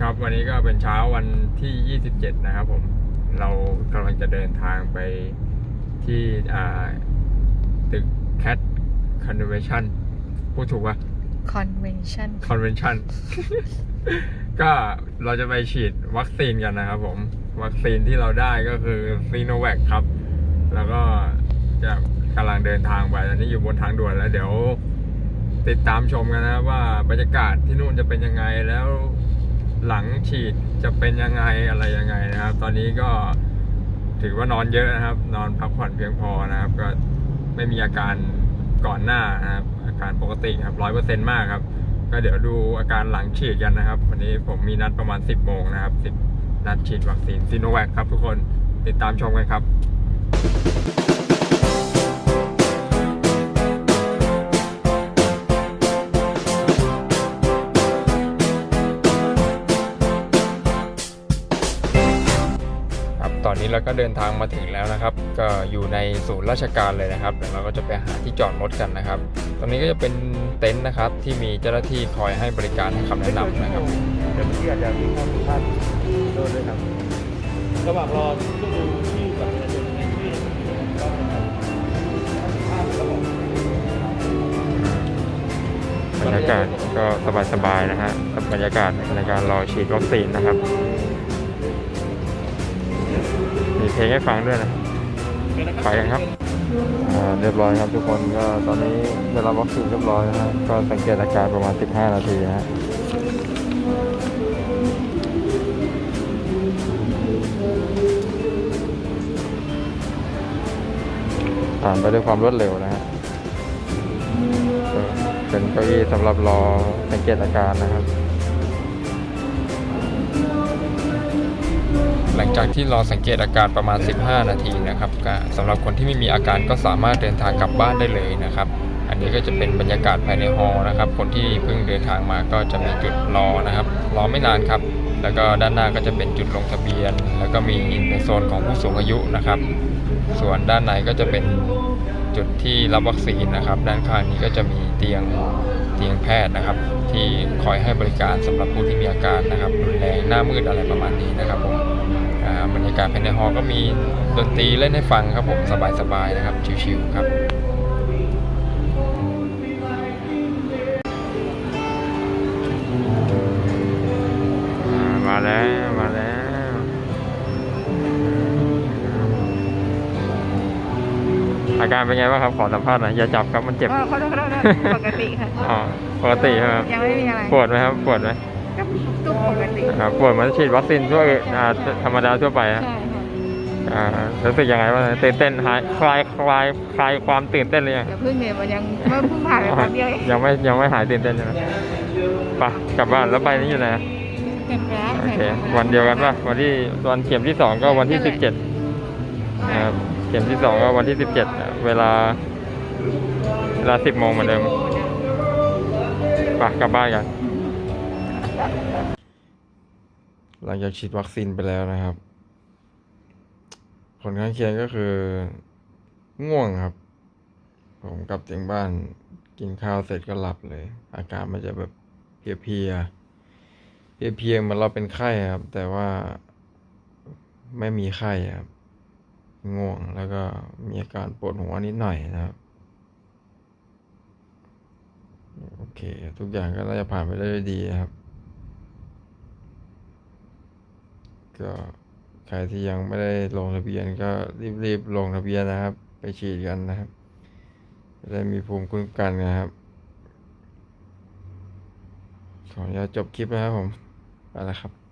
ครับวันนี้ก็เป็นเช้าวันที่ 27 นะครับผมเรากำลังจะเดินทางไปที่อ่าตึก Cat Convention พูดถูกปะ convention Convention ก็เราจะไปฉีดวัคซีนกันนะครับผม วัคซีนที่เราได้ก็คือซีโนแวคครับ แล้วก็จะกำลังเดินทางไปตอนนี้อยู่บนทางด่วนแล้วเดี๋ยวติดตามชมกันนะครับว่าบรรยากาศที่นู่นจะเป็นยังไงแล้ว หลังฉีดจะเป็นยังไงอะไรยังไงนะครับ ตอนนี้ก็ถือว่านอนเยอะนะครับ นอนพักผ่อนเพียงพอนะครับ ก็ไม่มีอาการก่อนหน้านะครับ อาการปกติครับร้อยเปอร์เซ็นต์มากครับ ก็เดี๋ยวดูอาการหลังฉีดกันนะครับ วันนี้ผมมีนัดประมาณ10โมงนะครับ10นัดฉีดวัคซีนซีโนแวคครับทุกคนติดตามชมกันครับ ตอนนี้เราก็เดินทางมาถึงแล้วนะครับ ก็อยู่ในศูนย์ราชการเลยนะครับเดี๋ยวเราก็จะไปหาที่จอดรถกันนะครับ ตรงนี้ก็จะเป็นเต็นท์นะครับที่มีเจ้าหน้าที่คอยให้บริการให้คำแนะนำนะครับเดี๋ยวเมื่อกี้อาจจะมีข้อผิดพลาดโดนด้วยครับระหว่างรอก็ดูที่แบบประชาชนในที่ก็เป็นภาพแล้วผมบรรยากาศก็สบายๆนะฮะกับบรรยากาศในการรอฉีดวัคซีนนะครับ ลงให้ฟังด้วยนะไปกันครับอ่าเรียบร้อยครับทุกคนก็ตอนนี้ได้รับวัคซีนเรียบร้อยนะฮะก็สังเกตอาการประมาณ 15 นาทีนะฮะผ่านไปด้วยความรวดเร็วนะฮะก็เป็นเก้าอี้สำหรับรอสังเกตอาการนะครับ จากที่รอสังเกตอาการประมาณ 15 นาทีนะครับสำหรับคนที่ไม่มีอาการก็สามารถเดินทางกลับบ้านได้เลยนะครับ อันนี้ก็จะเป็นบรรยากาศภายในฮอลนะครับ คนที่เพิ่งเดินทางมาก็จะมีจุดรอนะครับ รอไม่นานครับ แล้วก็ด้านหน้าก็จะเป็นจุดลงทะเบียน แล้วก็มีในโซนของผู้สูงอายุนะครับ ส่วนด้านในก็จะเป็นจุดที่รับวัคซีนนะครับ ด้านข้างนี้ก็จะมีเตียงเตียงแพทย์นะครับ ที่คอยให้บริการสำหรับผู้ที่มีอาการนะครับรุนแรงหน้ามืดอะไรประมาณนี้นะครับผมาบรรยากาศภายในฮอลล์ก็มีดนตรีเล่นให้ฟังครับผมสบายๆนะครับชิวๆครับอ่ามาแล้วมาแล้วอาการเป็นไงบ้างครับขอสัมภาษณ์หน่อยอย่าจับครับมันเจ็บ อ๋อขอโทษขอโทษปกติค่ะ อ๋อปกติใช่ไหมครับยังไม่มีอะไร ปวดไหมครับปวดไหม ก็ทุกปกติครับปวดเหมือนฉีดวัคซีนทั่วอ่าธรรมดาทั่วไปฮะใช่ค่ะอ่ารู้สึกยังไงบ้างตื่นเต้นหายคลายคลายคลายความตื่นเต้นเลยงอย่าเพิ่งเนี่ยมันยังเมื่อเพิ่งผ่านไปแป๊บเดียวเองยังไม่ยังไม่หายตื่นเต้นใช่ไหมไปกลับบ้านแล้วไปนี่อยู่ไหนเก็บแล้วโอเควันเดียวกันป่ะวันที่วันเข็มที่สองก็วันที่สิบเจ็ดนะครับเข็มที่สองก็วันที่สิบเจ็ดเวลาเวลาสิบโมงเหมือนเดิมไปกลับบ้านกัน หลังจากฉีดวัคซีนไปแล้วนะครับ ผลข้างเคียงก็คือ ง่วงครับ ผมกลับถึงบ้านกินข้าวเสร็จก็หลับเลย อาการมันจะแบบเพลียๆเพลียๆเหมือนเราเป็นไข้ครับ แต่ว่าไม่มีไข้ครับ ง่วงแล้วก็มีอาการปวดหัวนิดหน่อยนะครับ โอเค ทุกอย่างก็น่าจะผ่านไปได้ดีครับ ก็ใครที่ยังไม่ได้ลงทะเบียนก็รีบๆลงทะเบียนนะครับ ไปฉีดกันนะครับจะได้มีภูมิคุ้มกันนะครับขออนุญาตจบคลิปนะครับผมไปแล้วครับ